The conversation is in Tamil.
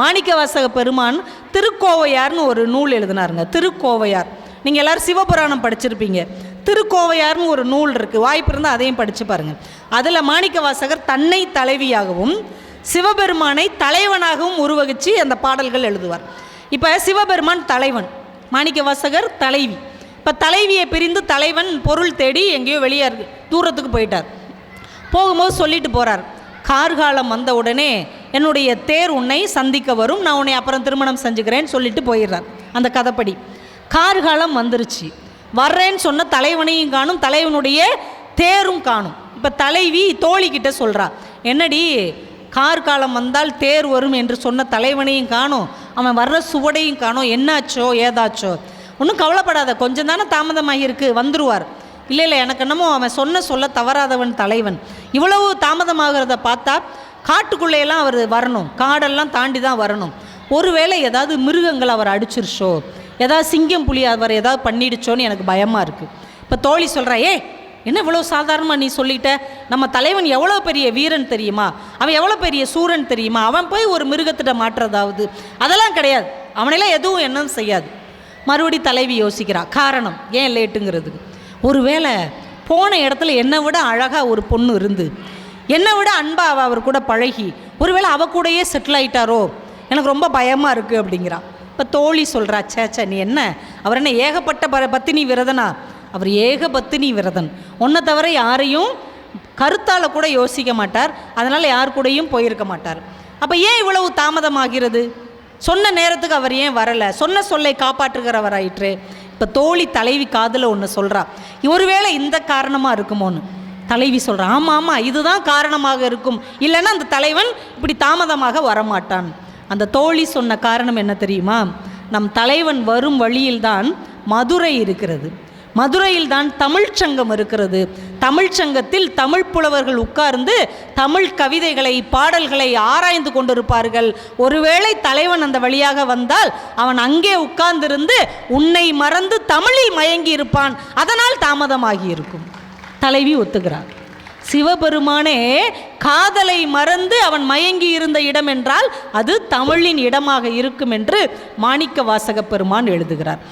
மாணிக்கவாசக பெருமான் திருக்கோவையார்னு ஒரு நூல் எழுதினாருங்க. திருக்கோவையார். நீங்கள் எல்லாரும் சிவபுராணம் படிச்சிருப்பீங்க. திருக்கோவையார்னு ஒரு நூல் இருக்குது வாய்ப்பு இருந்தால் அதையும் படித்து பாருங்கள் அதில் மாணிக்கவாசகர் தன்னை தலைவியாகவும் சிவபெருமானை தலைவனாகவும் உருவகித்து அந்த பாடல்கள் எழுதுவார். இப்போ சிவபெருமான் தலைவன் மாணிக்கவாசகர் தலைவி. இப்போ தலைவியை பிரிந்து தலைவன் பொருள் தேடி எங்கேயோ வெளியே தூரத்துக்கு போயிட்டார். போகும்போது சொல்லிட்டு போகிறார் கார்காலம் வந்த உடனே என்னுடைய தேர் உன்னை சந்திக்க வரும். நான் உன்னை அப்புறம் திருமணம் செஞ்சுக்கிறேன்னு சொல்லிட்டு போயிடுறார். அந்த கதைப்படி. கார்காலம் வந்துருச்சு. வர்றேன்னு சொன்ன தலைவனையும் காணும் தலைவனுடைய தேரும் காணும். இப்போ தலைவி தோழிக்கிட்ட சொல்கிறா என்னடி கார்காலம் வந்தால் தேர் வரும் என்று சொன்ன தலைவனையும் காணும். அவன் வர்ற சுவடையும் காணும். என்னாச்சோ ஏதாச்சோ. ஒன்றும் கவலைப்படாத கொஞ்சம் தானே தாமதமாகி இருக்கு வந்துருவார். இல்லை இல்லை எனக்கு என்னமோ அவன் சொன்ன சொல்ல தவறாதவன் தலைவன். இவ்வளவு தாமதமாகிறத பார்த்தா காட்டுக்குள்ளேயெல்லாம் அவர் வரணும். காடெல்லாம் தாண்டி தான் வரணும். ஒருவேளை ஏதாவது மிருகங்கள் அவர் அடிச்சிருச்சோ ஏதாவது சிங்கம் புலி அவர் ஏதாவது பண்ணிடுச்சோன்னு எனக்கு பயமாக இருக்குது இப்போ தோழி சொல்கிறா ஏ என்ன இவ்வளோ சாதாரணமாக நீ சொல்லிட்ட? நம்ம தலைவன் எவ்வளோ பெரிய வீரன் தெரியுமா? அவன் எவ்வளோ பெரிய சூரன் தெரியுமா? அவன் போய் ஒரு மிருகத்திட்ட மாட்டுறதாவது அதெல்லாம் கிடையாது. அவனெல்லாம் எதுவும் என்னன்னு செய்யாது. மறுபடி தலைவி யோசிக்கிறா காரணம் ஏன் லேட்டுங்கிறதுக்கு? ஒருவேளை போன இடத்துல என்னை விட அழகாக ஒரு பொண்ணு இருந்து என்னை விட அன்பா அவள் அவர் கூட பழகி. ஒருவேளை அவ கூடயே செட்டில் ஆயிட்டாரோ? எனக்கு ரொம்ப பயமாக இருக்குது அப்படிங்கிறா. இப்போ தோழி சொல்கிறா சேச்சா நீ என்ன? அவர் என்ன ஏகப்பட்ட ப பத்தினி விரதனா? அவர் ஏக பத்தினி விரதன். ஒன்றை தவிர யாரையும் கருத்தால் கூட யோசிக்க மாட்டார். அதனால் யார் கூடயும் போயிருக்க மாட்டார். அப்போ ஏன் இவ்வளவு தாமதமாகிறது? சொன்ன நேரத்துக்கு அவர் ஏன் வரலை? சொன்ன சொல்லை காப்பாற்றுகிறவராயிற்று. இப்போ தோழி தலைவி காதில் ஒன்று சொல்கிறா ஒருவேளை இந்த காரணமாக இருக்குமோன்னு? தலைவி சொல்கிறான் ஆமாம் ஆமாம் இதுதான் காரணமாக இருக்கும். இல்லைன்னா அந்த தலைவன் இப்படி தாமதமாக வரமாட்டான். அந்த தோழி சொன்ன காரணம் என்ன தெரியுமா? நம் தலைவன் வரும் வழியில்தான் மதுரை இருக்கிறது. மதுரையில் தான் இருக்கிறது. தமிழ்ச்சங்கத்தில் தமிழ் புலவர்கள் உட்கார்ந்து தமிழ் கவிதைகளை பாடல்களை ஆராய்ந்து கொண்டிருப்பார்கள். ஒருவேளை தலைவன் அந்த வழியாக வந்தால் அவன் அங்கே உட்கார்ந்திருந்து உன்னை மறந்து தமிழில் மயங்கி இருப்பான் அதனால் தாமதமாகி இருக்கும் தலைவி ஒத்துகிறார் சிவபெருமானே காதலை மறந்து அவன் மயங்கி இருந்த இடம் என்றால் அது தமிழின் இடமாக இருக்கும் என்று மாணிக்க வாசக பெருமான் எழுதுகிறார்.